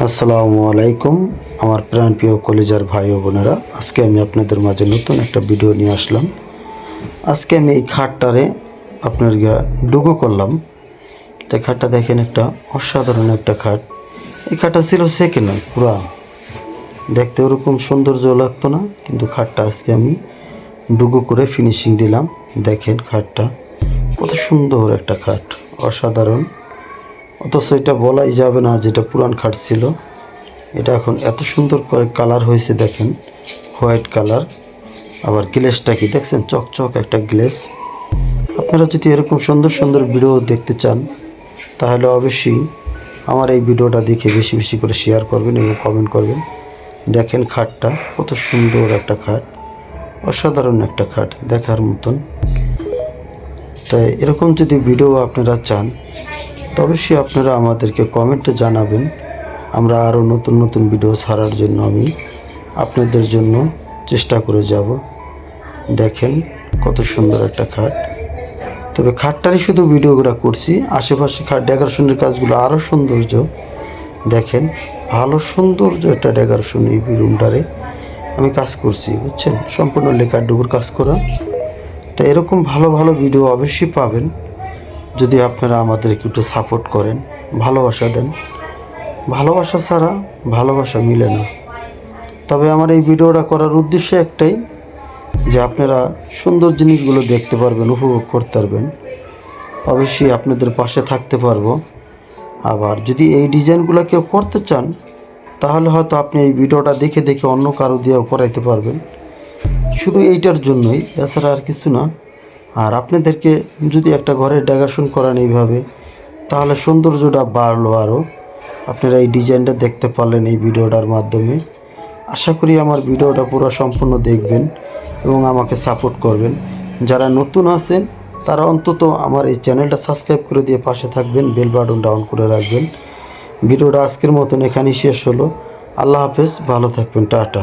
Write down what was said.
আসসালামু আলাইকুম, আমার প্রাণপ্রিয় কলেজার ভাই ও বোনেরা। আজকে আমি আপনাদের মাঝে নতুন একটা ভিডিও নিয়ে আসলাম। আজকে আমি এই খাটটারে আপনার ডুগো করলাম। তো খাটটা দেখেন একটা অসাধারণ একটা খাট। এই খাটটা ছিল সেকেন্ড হ্যান্ড পুরান। দেখতে ওরকম সৌন্দর্য লাগতো না, কিন্তু খাটটা আজকে আমি ডুগো করে ফিনিশিং দিলাম। দেখেন খাটটা, কত সুন্দর একটা খাট, অসাধারণ। অথচ এটা বলাই যাবে না যেটা পুরান খাট ছিল। এটা এখন এত সুন্দর করে কালার হয়েছে দেখেন, হোয়াইট কালার। আবার গ্লেসটা কি দেখছেন? চকচক একটা গ্লেস। আপনারা যদি এরকম সুন্দর সুন্দর ভিডিও দেখতে চান, তাহলে অবশ্যই আমার এই ভিডিওটা দেখে বেশি বেশি করে শেয়ার করবেন এবং কমেন্ট করবেন। দেখেন খাটটা, কত সুন্দর একটা খাট। অসাধারণ একটা খাট দেখার মতন। তাই এরকম যদি ভিডিও আপনারা চান অবশ্যই আপনারা আমাদেরকে কমেন্টে জানাবেন। আমরা আরও নতুন নতুন ভিডিও ছাড়ার জন্য আমি আপনাদের জন্য চেষ্টা করে যাব। দেখেন কত সুন্দর একটা খাট। তবে খাটটারই শুধু ভিডিওগুলো করছি, আশেপাশে খাট ডেকোরেশনের কাজগুলো আরও সৌন্দর্য। দেখেন, ভালো সৌন্দর্য একটা ডেকোরেশন এই রুমটারে আমি কাজ করছি, বুঝছেন? সম্পূর্ণ লেখার ডুবুর কাজ করা। তো এরকম ভালো ভালো ভিডিও অবশ্যই পাবেন। যদি আপনারা আমাদেরকে একটু সাপোর্ট করেন, ভালোবাসা দেন। ভালোবাসা ছাড়া ভালোবাসা মিলে না। তবে আমার এই ভিডিওটা করার উদ্দেশ্য একটাই, যে আপনারা সুন্দর জিনিসগুলো দেখতে পারবেন, উপভোগ করতে পারবেন। অবশ্যই আপনাদের পাশে থাকতে পারব। আবার যদি এই ডিজাইনগুলো কেউ করতে চান, তাহলে হয়তো আপনি এই ভিডিওটা দেখে দেখে অন্য কারও দিয়েও করাইতে পারবেন। শুধু এইটার জন্যই, এছাড়া আর কিছু না। আর আপনাদেরকে যদি একটা ঘরের ডেকাশন করান এইভাবে, তাহলে সৌন্দর্যটা বাড়লো আরও আপনারা এই ডিজাইনটা দেখতে পারলেন এই ভিডিওটার মাধ্যমে। আশা করি আমার ভিডিওটা পুরো সম্পূর্ণ দেখবেন এবং আমাকে সাপোর্ট করবেন। যারা নতুন আছেন, তারা অন্তত আমার এই চ্যানেলটা সাবস্ক্রাইব করে দিয়ে পাশে থাকবেন বেল বাটন ডাউন করে রাখবেন। ভিডিওটা আজকের মতন এখানেই শেষ হলো। আল্লাহ হাফেজ, ভালো থাকবেন, টাটা।